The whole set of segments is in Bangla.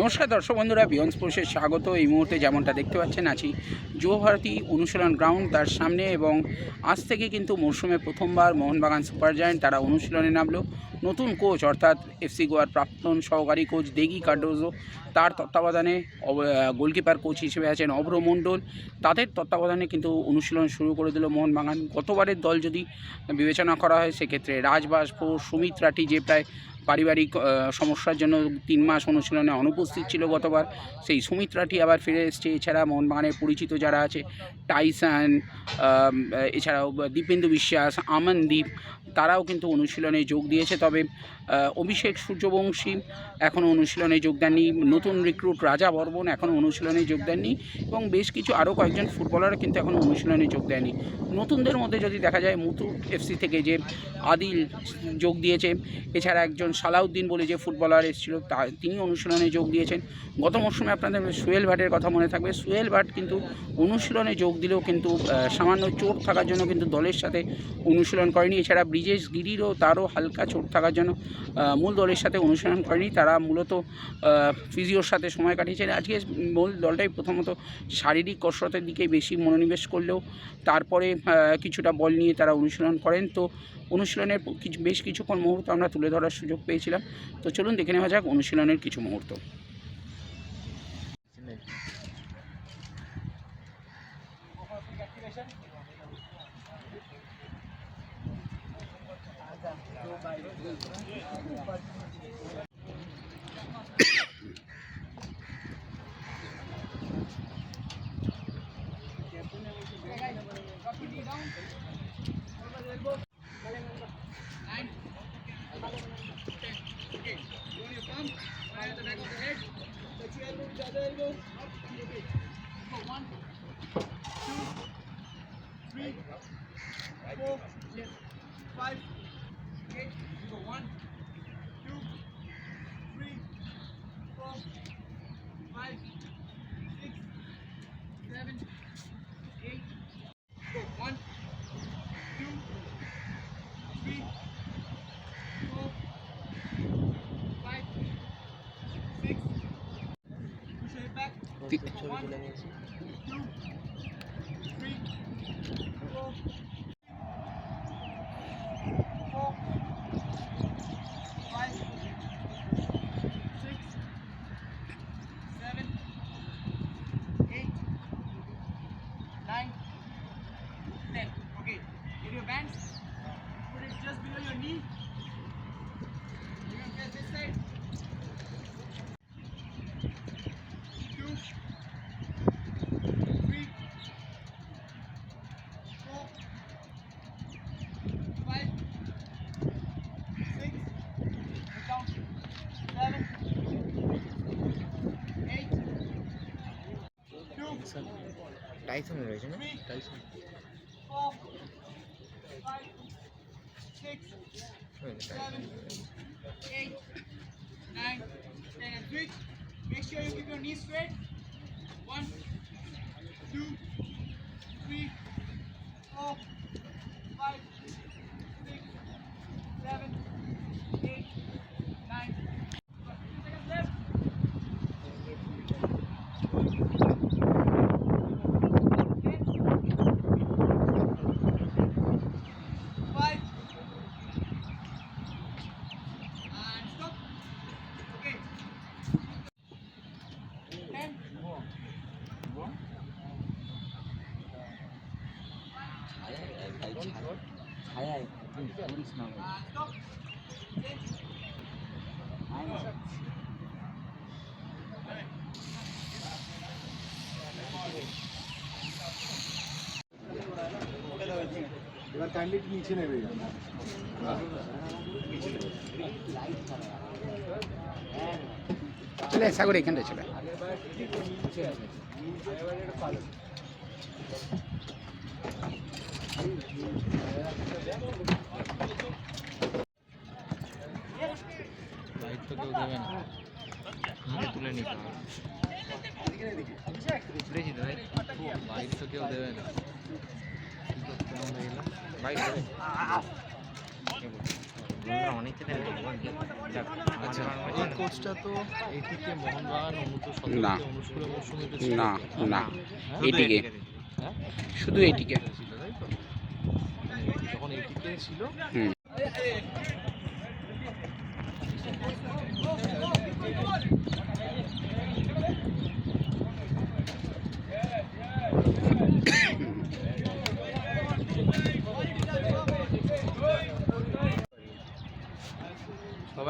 নমস্কার দর্শক বন্ধুরা, বিয়ন্স স্পোর্টসে স্বাগত। এই মুহূর্তে যেমনটা দেখতে পাচ্ছেন, আছি যুবভারতী অনুশীলন গ্রাউন্ড তার সামনে এবং আজ থেকে কিন্তু মরশুমে প্রথমবার মোহনবাগান সুপার জায়েন্ট তারা অনুশীলনে নামলো। নতুন কোচ অর্থাৎ এফসি গোয়ার প্রাক্তন সহকারী কোচ দেগি কার্ডোজো, তার তত্ত্বাবধানে গোলকিপার কোচ হিসেবে আছেন অভ্র মণ্ডল। তাদের তত্ত্বাবধানে কিন্তু অনুশীলন শুরু করে দিল মোহনবাগান। গতবারের দল যদি বিবেচনা করা হয়, সেক্ষেত্রে রাজবাস্প সুমিত রাঠি যে প্রায় পারিবারিক সমস্যার জন্য তিন মাস অনুশীলনে অনুপস্থিত ছিল গতবার। সেই সুমিত্রাটি আবার ফিরে এসছে। এছাড়া মোহনবাগানের পরিচিত যারা আছে, টাইসান এছাড়াও দীপেন্দু বিশ্বাস, আমনদীপ, তারাও কিন্তু অনুশীলনে যোগ দিয়েছে। তবে অভিষেক সূর্যবংশী এখনও অনুশীলনে যোগ দেননি। নতুন রিক্রুট রাজা বর্মন এখনও অনুশীলনে যোগ দেননি এবং বেশ কিছু আরও কয়েকজন ফুটবলার কিন্তু এখনও অনুশীলনে যোগ দেয়নি। নতুনদের মধ্যে যদি দেখা যায়, মুথুট এফসি থেকে যে আদিল যোগ দিয়েছে, এছাড়া একজন সালাউদ্দিন বলে যে ফুটবলার এসেছিল, তা তিনি অনুশীলনে যোগ দিয়েছেন। গত মরশুমে আপনাদের সুয়েল ভাটের কথা মনে থাকবে। সুয়েল ভাট কিন্তু অনুশীলনে যোগ দিলেও কিন্তু সামান্য চোট থাকার জন্য কিন্তু দলের সাথে অনুশীলন করেনি। এছাড়া ব্রিজেশ গিরিরও তারও হালকা চোট থাকার জন্য মূল দলের সাথে অনুশীলন করেনি। তারা মূলত ফিজিওর সাথে সময় কাটিয়েছেন। আজকে মূল দলটাই প্রথমত শারীরিক কসরতের দিকে বেশি মনোনিবেশ করলেও তারপরে কিছুটা বল নিয়ে তারা অনুশীলন করেন। তো অনুশীলনের কিছু, বেশ কিছুক্ষণ মুহূর্ত আমরা তুলে ধরার সুযোগ পেয়েছিলাম। তো চলুন দেখে নেওয়া যাক অনুশীলনের কিছু মুহূর্ত। working. You want your pump? Fire at the back of the head. The chair move, the other elbow. Up and rotate. So one, two, three, four, five, eight. Go one. It back. তি- টাইসন রয়েছে না three, four, five, six, seven, eight, nine, ten, and switch. Make sure you keep your knees straight. One, two, And stop. Ten. এবার কাইন্ডলি একটু নিচে নেবে চলে সাগর এখানটা চলে আয়। লাইট কেউ দেবে না। আমি তুলে নিতে হবে। তুলেছি তো ভাই লাইট তো কেউ দেবে না। দেবে। দেবে আচ্ছা। এই কোচটা তো এটিকে মোহনবাগান অনুত না। না না। হ্যাঁ? এটিকে। হ্যাঁ? শুধু এটিকে। ছিল তাই তো? যখন এটিকে ছিল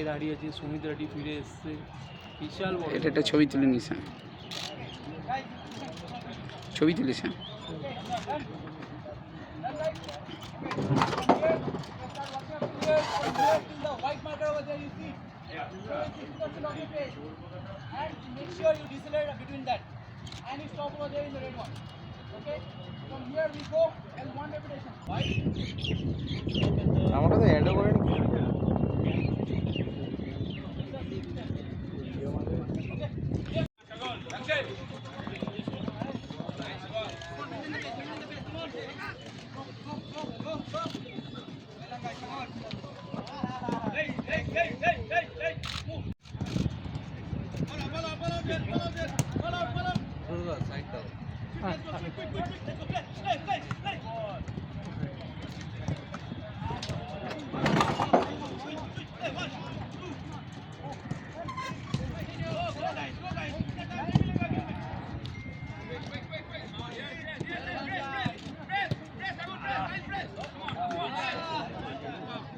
সবাই দাঁড়িয়েছে সুমিত রেড্ডি ফিরে এসছে। বিশাল বড় এটা একটা ছবি তুলে নিস। ছবি তুলিস হ্যাঁ the white marker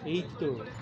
এই তো নীল জামা